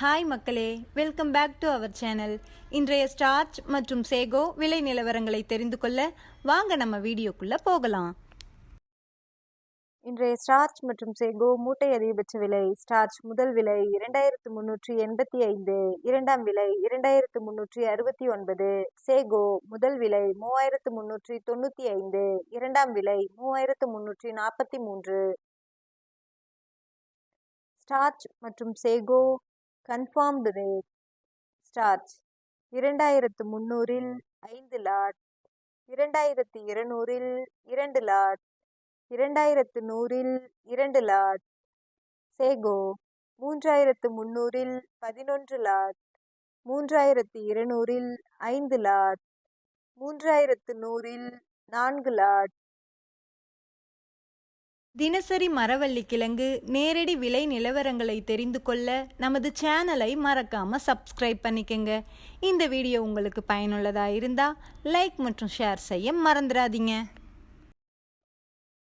Hi மக்களே. Welcome back to our channel இன்றைய starch மற்றும் சேகோ விலை நிலவரங்களை தெரிந்து கொள்ள வாங்க நம்ம வீடியோக்குள்ள போகலாம். இன்றைய ஸ்டார்ச் மற்றும் சேகோ மூட்டை அதிகபட்ச விலை ஸ்டார்ச் முதல் விலை இரண்டாயிரத்து முன்னூற்றி எண்பத்தி ஐந்து இரண்டாம் விலை இரண்டாயிரத்து முன்னூற்றி அறுபத்தி ஒன்பது சேகோ முதல் விலை மூவாயிரத்து முன்னூற்றி தொண்ணூற்றி ஐந்து இரண்டாம் விலை மூவாயிரத்து முன்னூற்றி நாற்பத்தி மூன்று. ஸ்டார்ச் மற்றும் சேகோ கன்ஃபார்ம்டு ரேட் ஸ்டார்ச் இரண்டாயிரத்து முன்னூறில் ஐந்து லாட். இரண்டாயிரத்து இருநூறில் இரண்டு லாட். இரண்டாயிரத்து நூறில் இரண்டு லாட். சேகோ மூன்றாயிரத்து முந்நூறில் பதினொன்று லாட். மூன்றாயிரத்து இருநூறில் ஐந்து லாட். மூன்றாயிரத்து நூறில் நான்கு லாட். தினசரி மரவள்ளி கிழங்கு நேரடி விலை நிலவரங்களை தெரிந்து கொள்ள நமது சேனலை மறக்காம சப்ஸ்கிரைப் பண்ணிக்கங்க. இந்த வீடியோ உங்களுக்கு பயனுள்ளதா இருந்தா லைக் மற்றும் ஷேர் செய்ய மறந்துடாதீங்க.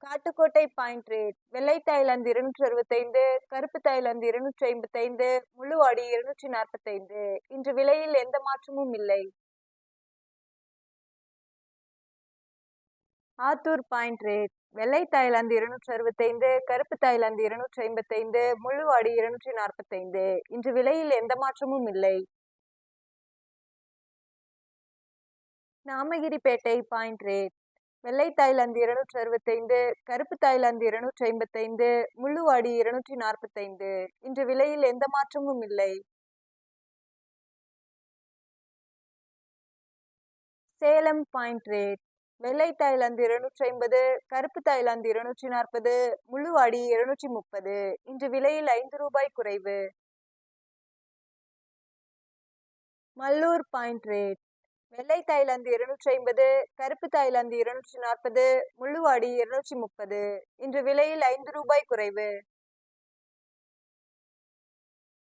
காட்டுக்கோட்டை பாயிண்ட் ரேட் வெள்ளை தாய்லாந்து இருநூற்றி அறுபத்தைந்து கருப்பு தாய்லாந்து இருநூற்றி ஐம்பத்தைந்து முள்ளுவாடி இருநூற்றி நாற்பத்தைந்து. இன்று விலையில் எந்த மாற்றமும் இல்லை. Attur point rate. வெள்ளை தாய்லாந்து இருநூற்றி அறுபத்தைந்து கருப்பு தாய்லாந்து இருநூற்றி ஐம்பத்தைந்து முள்ளுவாடி இருநூற்றி நாற்பத்தைந்து. இன்று விலையில் எந்த மாற்றமும் இல்லை. Namagiripettai point rate. வெள்ளை தாய்லாந்து இருநூற்றி அறுபத்தைந்து கருப்பு தாய்லாந்து இருநூற்றி ஐம்பத்தைந்து முள்ளுவாடி இருநூற்றி நாற்பத்தைந்து. இன்று விலையில் எந்த மாற்றமும் இல்லை. Salem point rate. வெள்ளை தாய்லாந்து இருநூற்றி ஐம்பது கருப்பு தாய்லாந்து இருநூற்றி நாற்பது முள்ளுவாடி இருநூற்றி முப்பது இன்று விலையில் ஐந்து ரூபாய் குறைவு. Mallur point rate. வெள்ளை தாய்லாந்து இருநூற்றி ஐம்பது கருப்பு தாய்லாந்து இருநூற்றி நாற்பது முள்ளுவாடி இருநூற்றி முப்பது இன்று விலையில் ஐந்து ரூபாய் குறைவு.